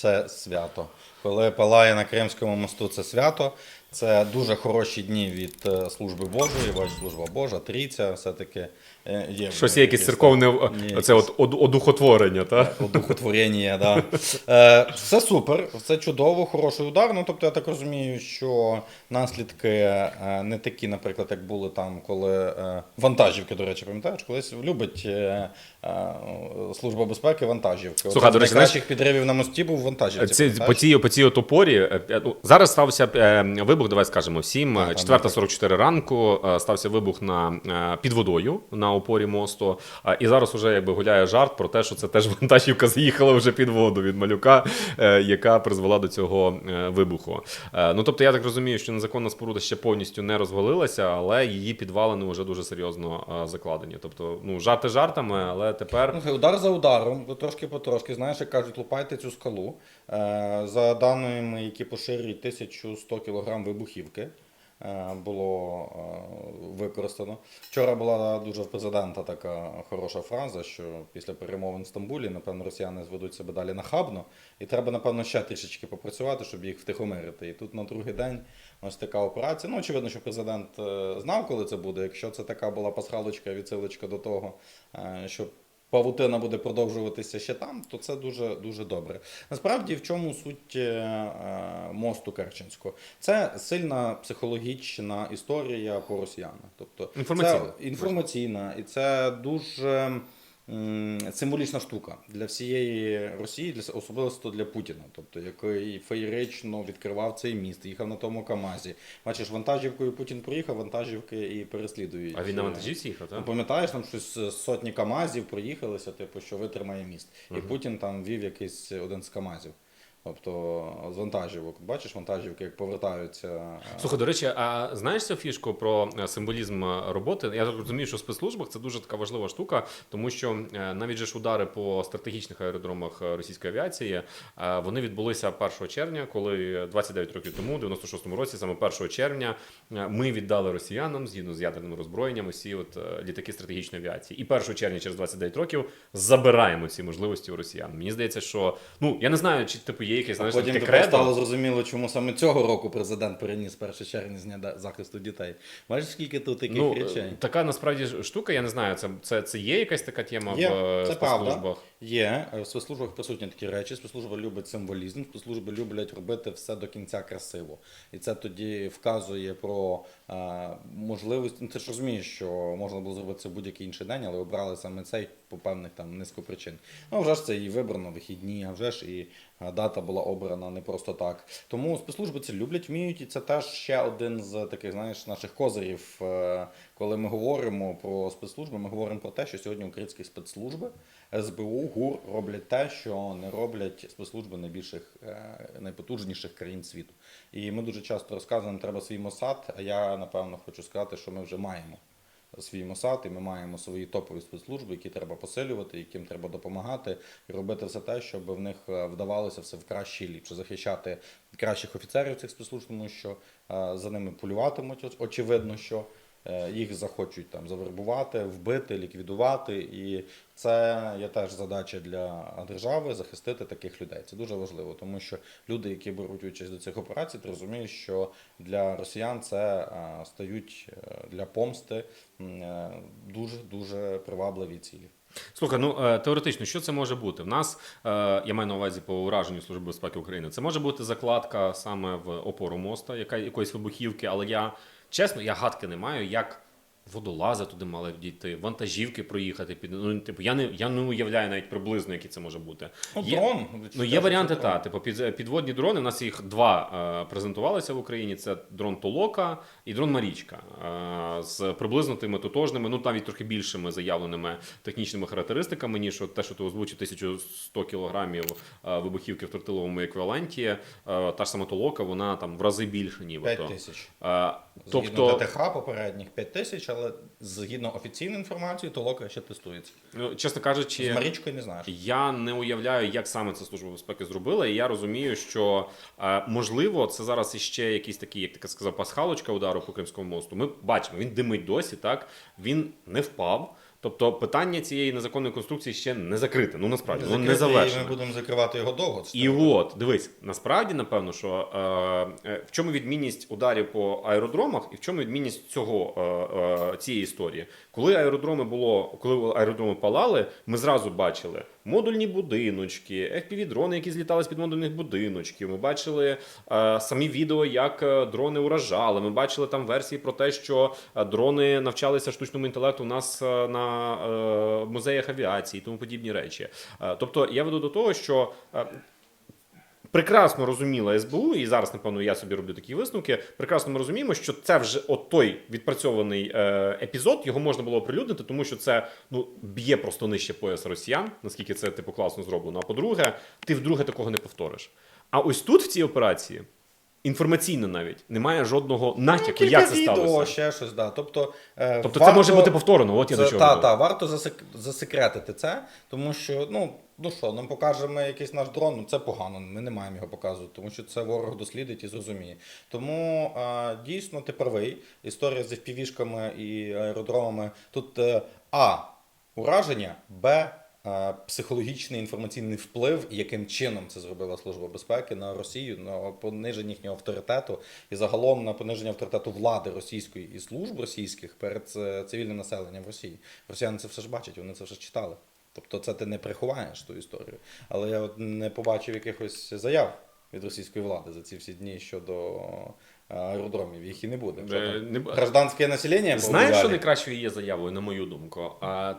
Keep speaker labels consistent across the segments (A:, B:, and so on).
A: це свято. Коли палає на Кримському мосту, це свято. Це дуже хороші дні від е, служби Божої, бач, служба Божа, трійця, все-таки е, є.
B: Щось є якесь церковне оце от одухотворення, так?
A: Одухотворення, да. Е, все супер, все чудово, хороший удар. Ну, тобто, я так розумію, що наслідки е, не такі, наприклад, як були там, коли е, вантажівки, до речі, пам'ятаєш, колись любить е, е, Служба безпеки вантажівки.
B: Слухай,
A: Один
B: до речі,
A: найкращих підривів на мості був вантажівці.
B: Ці, по цій, по цій опорі е, е, ну, зараз стався е, вибух, давай скажемо, 7,
A: Так, там
B: 4.44 ранку е, стався вибух на е, під водою на опорі мосту. Е, І зараз уже якби гуляє жарт про те, що це теж вантажівка заїхала вже під воду від малюка, е, яка призвела до цього е, вибуху. Е, Ну тобто, я так розумію, що незаконна споруда ще повністю не розвалилася, але її підвалини вже дуже серйозно закладені. Тобто, ну жарти жартами, але тепер.
A: Ну, Удар за ударом, трошки потрошки. Знаєш, як кажуть, лупайте цю скалу. За даними, які поширюють 1100 кг вибухівки. Е, Було е, використано. Вчора була дуже в президента така хороша фраза, що після перемовин в Стамбулі, напевно, росіяни зведуть себе далі нахабно, і треба, напевно, ще трішечки попрацювати, щоб їх втихомирити. І тут на другий день ось така операція. Ну, очевидно, що президент е, знав, коли це буде. Якщо це така була пасхалочка, відсилочка до того, е, що павутина буде продовжуватися ще там, то це дуже дуже добре. Насправді, в чому суть е, е, мосту Керченського? Це сильна психологічна історія по росіянах. Тобто
B: Інформаційна.
A: Це інформаційна, і це дуже. Символічна штука для всієї Росії, для особливо для Путіна, тобто який феєрично відкривав цей міст, їхав на тому Камазі. Бачиш, вантажівкою Путін проїхав, вантажівки і переслідують.
B: А він на
A: е,
B: вантажівці їхав,
A: Ну, пам'ятаєш, там щось з сотні Камазів проїхалися, типу, що витримає міст. І Путін там вів якийсь один з Камазів. Тобто з вантажівок. Бачиш, вантажівки, як повертаються. е,
B: Слухай, до речі, а знаєш цю фішку про е, символізм е, роботи? Я так розумію, що в спецслужбах це дуже така важлива штука, тому що навіть же ж удари по стратегічних аеродромах російської авіації вони відбулися 1 червня, коли 29 років тому, в 96-му році, саме 1 червня, ми віддали росіянам згідно з ядерним роззброєнням усі от літаки стратегічної авіації. І 1 червня, через 29 років, забираємо ці можливості у росіян. Мені здається, що ну я не знаю, чи типу є якесь знаєш,
A: Потім
B: таке
A: тепер
B: кредо.
A: стало зрозуміло, чому саме цього року президент переніс 1 червня з дня да- захисту дітей. Бачиш, скільки тут таких
B: Ну,
A: речей?
B: така насправді ж штука, я не знаю, це, це, це є якась така тема
A: Є,
B: в е,
A: це
B: спецслужбах?
A: правда. Є е, в спецслужбах присутні такі речі. Спецслужба любить символізм, спецслужби люблять робити все до кінця красиво. І це тоді вказує про е, можливість. Ну, ти ж розумієш, що можна було зробити це в будь-який інший день, але обрали саме цей по певних там низку причин. Ну, вже ж це і вибрано вихідні, а вже ж і дата була обрана не просто так. Тому спецслужби це люблять, вміють, і це теж ще один з таких, знаєш, наших козирів. е, Коли ми говоримо про спецслужби, ми говоримо про те, що сьогодні українські спецслужби, СБУ, ГУР роблять те, що не роблять спецслужби найбільших, е, найпотужніших країн світу. І ми дуже часто розказуємо, треба свій Мосад, а я напевно хочу сказати, що ми вже маємо свій Мосад, і ми маємо свої топові спецслужби, які треба посилювати, яким треба допомагати і робити все те, щоб в них е, вдавалося все в краще ліпше захищати кращих офіцерів цих спецслужб, тому що е, за ними полюватимуть. Очевидно, що їх захочуть там завербувати, вбити, ліквідувати. І це є теж задача для держави захистити таких людей. Це дуже важливо, тому що люди, які беруть участь до цих операцій, ти розумієш, що для росіян це е, стають е, для помсти е, дуже дуже привабливі цілі.
B: Слухай, ну е, теоретично, що це може бути? В нас е, я маю на увазі по ураженню Служби безпеки України. Це може бути закладка саме в опору моста, яка якоїсь вибухівки, але я чесно, я гадки не маю, як. Водолази туди мали дійти, вантажівки проїхати під ну типу. Я не я не уявляю навіть приблизно, які це може бути.
A: Ну,
B: Є-
A: дрон.
B: Ну, є варіанти, та, типу, під, підводні дрони. У нас їх два е, презентувалися в Україні: це дрон Толока і дрон Марічка. Е, з приблизно тими тотожними, ну навіть трохи більшими заявленими технічними характеристиками, ніж от те, що ти озвучив 1100 кілограмів е, вибухівки в тротиловому еквіваленті. Е, та ж сама Толока, вона там в рази більше, нібито.
A: 5 тисяч.
B: Е,
A: Згідно
B: тобто,
A: ДТХ попередніх 5 тисяч, але згідно офіційної інформації, то лока ще тестується.
B: ну, чесно
A: З
B: кажучи,
A: Марічкою не знаєш.
B: Я не уявляю, як саме це служба безпеки зробила. І я розумію, що е, можливо це зараз іще якийсь такий, як ти сказав, пасхалочка удару по Кримському мосту. Ми бачимо, він димить досі. Так він не впав. Тобто питання цієї незаконної конструкції ще не закрите. Ну насправді воно не
A: і
B: завершено.
A: Ми будемо закривати його довго.
B: І от дивись, насправді напевно, що е, е, в чому відмінність ударів по аеродромах, і в чому відмінність цього е, е, цієї історії. Коли аеродроми було, коли аеродроми палали, ми зразу бачили модульні будиночки, FPV-дрони, які злітали з під модульних будиночків. Ми бачили е, самі відео, як е, дрони уражали. Ми бачили там версії про те, що е, дрони навчалися штучному інтелекту у нас е, на е, музеях авіації і тому подібні речі. Е, тобто я веду до того, що. е, прекрасно розуміла СБУ, і зараз, напевно, я собі роблю такі висновки. Прекрасно ми розуміємо, що це вже от той відпрацьований е, епізод, його можна було оприлюднити, тому що це ну б'є просто нижче пояса росіян, наскільки це типу класно зроблено. А по-друге, ти вдруге такого не повториш. А ось тут в цій операції. Інформаційно навіть немає жодного натяку,
A: Кілька
B: як це
A: відео,
B: сталося.
A: ще щось, да. Тобто, е,
B: Тобто це може бути повторено. От я до чого.
A: та,
B: веду.
A: та, варто засек... засекретити це, тому що, ну, ну що, нам покажемо якийсь наш дрон, ну це погано, ми не маємо його показувати, тому що це ворог дослідить і зрозуміє. Тому е, дійсно ти правий. Історія з FPV-шками і аеродромами. Тут е, А. Ураження, Б. е, Психологічний інформаційний вплив, яким чином це зробила Служба безпеки на Росію, на пониження їхнього авторитету і загалом на пониження авторитету влади російської і служб російських перед е, цивільним населенням Росії. Росіяни це все ж бачать, вони це вже читали. Тобто це ти не приховаєш ту історію. Але я от не побачив якихось заяв від російської влади за ці всі дні щодо е, аеродромів. Їх і не буде.
B: Е, не
A: Гражданське населення
B: Знаєш, що найкращою є заявою, на мою думку?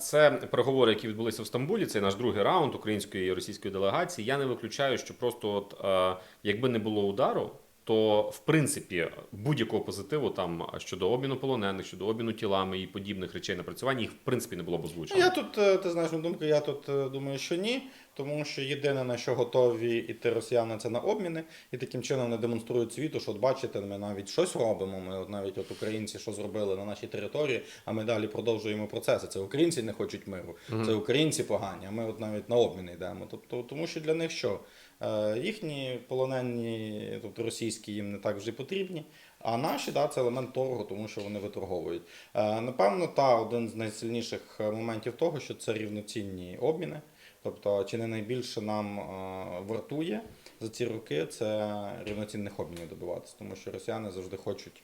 B: Це переговори, які відбулися в Стамбулі. Це наш другий раунд української і російської делегації. Я не виключаю, що просто от е, якби не було удару. То в принципі будь-якого позитиву там щодо обміну полонених, щодо обміну тілами і подібних речей напрацювання їх в принципі не було б озвучено.
A: Я тут, е, ти знаєш, на думку, я тут е, думаю, що ні, тому що єдине, на що готові іти росіяни, це на обміни, і таким чином вони демонструють світу, що от бачите, ми навіть щось робимо. Ми от навіть от українці що зробили на нашій території, а ми далі продовжуємо процеси. Це українці не хочуть миру, це українці погані, а ми от навіть на обміни йдемо. Тобто, тому що для них що? Е, Їхні полонені, тобто російські, їм не так вже потрібні. А наші, да, це елемент торгу, тому що вони виторговують. Е, напевно, та один з найсильніших моментів того, що це рівноцінні обміни. Тобто, чи не найбільше нам е, вартує за ці роки це рівноцінних обмінів добиватися, тому що росіяни завжди хочуть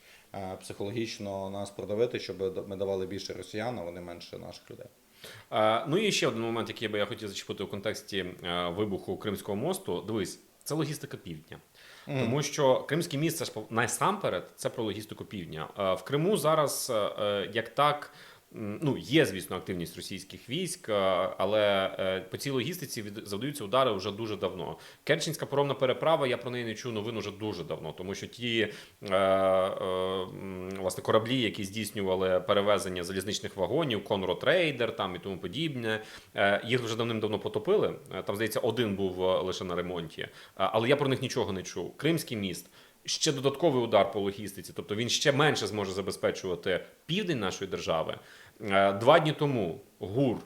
A: психологічно нас продавити, щоб ми давали більше росіян, а вони менше наших людей.
B: Е, Ну і ще один момент, який би я хотів зачепити у контексті е, вибуху Кримського мосту. Дивись, це логістика півдня. Тому що Кримський міст це ж насамперед це про логістику півдня. Е, В Криму зараз як так. Ну, є, звісно, активність російських військ, е, але е, по цій логістиці завдаються удари вже дуже давно. Керченська поромна переправа, я про неї не чую новин уже дуже давно, тому що ті е, е, власне кораблі, які здійснювали перевезення залізничних вагонів, Конрод Рейдер там і тому подібне, е, їх вже давним-давно потопили. Е, Там, здається, один був лише на ремонті. Але я про них нічого не чув. Кримський міст. Ще додатковий удар по логістиці, тобто він ще менше зможе забезпечувати південь нашої держави. Е, Два дні тому ГУР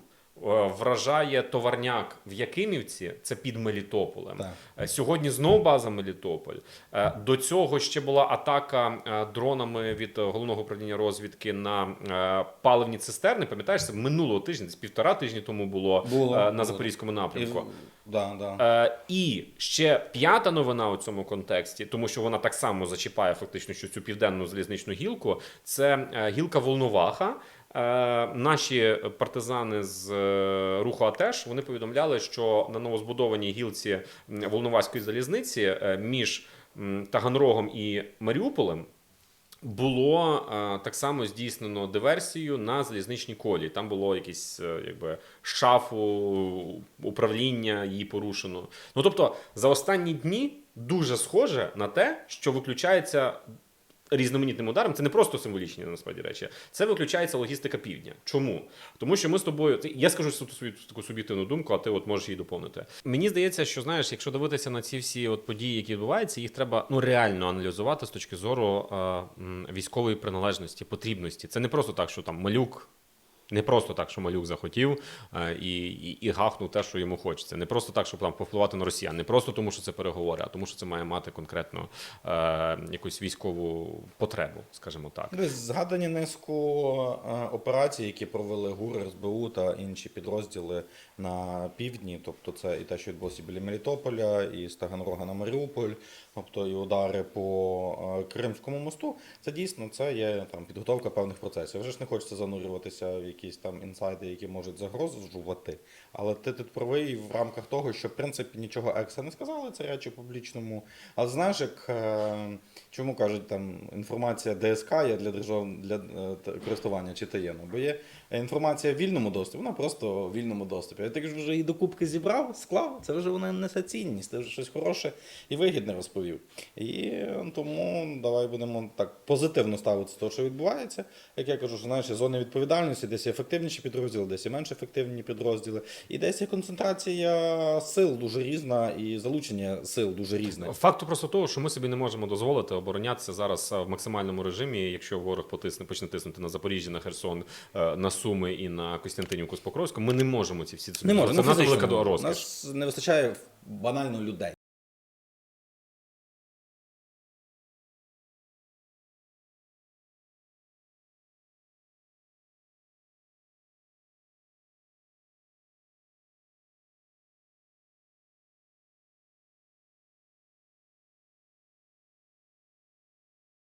B: вражає товарняк в Якимівці, це під Мелітополем.
A: Так.
B: Е, Сьогодні знов база Мелітополь. Е, До цього ще була атака е, дронами від е, головного управління розвідки на е, паливні цистерни. Пам'ятаєш, це минулого тижня, десь півтора тижні тому було,
A: Було,
B: е, на
A: було.
B: запорізькому
A: І,
B: напрямку.
A: да, да.
B: Е, і ще п'ята новина у цьому контексті, тому що вона так само зачіпає фактично що цю південну залізничну гілку. Це е, гілка Волноваха. Е, наші партизани з е, руху АТЕШ вони повідомляли, що на новозбудованій гілці Волноваської залізниці е, між Таганрогом і Маріуполем було так само здійснено диверсію на залізничній колії. Там було якісь якби шафу управління її порушено. Ну тобто, за останні дні дуже схоже на те, що виключається. Різноманітним ударом це не просто символічні насправді речі, це виключається логістика півдня. Чому? Тому що ми з тобою. Я скажу свою таку суб'єктивну думку, а ти от можеш її доповнити. Мені здається, що знаєш, якщо дивитися на ці всі от події, які відбуваються, їх треба ну реально аналізувати з точки зору е, військової приналежності, потрібності. Це не просто так, що там малюк Не просто так, що малюк захотів е, і, і, і гахнув те, що йому хочеться. Не просто так, щоб там повпливати на росіян, не просто тому, що це переговори, а тому, що це має мати конкретно е, якусь військову потребу, скажімо так.
A: Згадані низку е, операцій, які провели ГУР, СБУ та інші підрозділи на півдні. Тобто це і те, що відбулося біля Мелітополя, і з Таганрога на Маріуполь, тобто і удари по е, Кримському мосту. Це дійсно це є там підготовка певних процесів. Вже ж не хочеться занурюватися в якісь там інсайди, які можуть загрожувати. Але ти тут правий в рамках того, що в принципі нічого екса не сказали, це речі публічному. Але знаєш, як е, чому кажуть там інформація ДСК є для держав для е, користування чи таємно? Бо є інформація в вільному доступі, вона просто в вільному доступі. А ти ж вже її докупки зібрав, склав, це вже вона несе цінність, ти вже щось хороше і вигідне розповів. І е, тому давай будемо так позитивно ставитися того, що відбувається. Як я кажу, що знаєш, зони відповідальності, десь ефективніші підрозділи, десь є менш ефективні підрозділи, і десь є концентрація сил дуже різна, і залучення сил дуже різне.
B: Факту просто того, що ми собі не можемо дозволити оборонятися зараз в максимальному режимі. Якщо ворог потисне, почне тиснути на Запоріжжя, на Херсон, е, на Суми і на Костянтинівку з Покровську, ми не можемо ці всі
A: Не може,
B: це надто велика розкіш.
A: Нас не вистачає банально людей.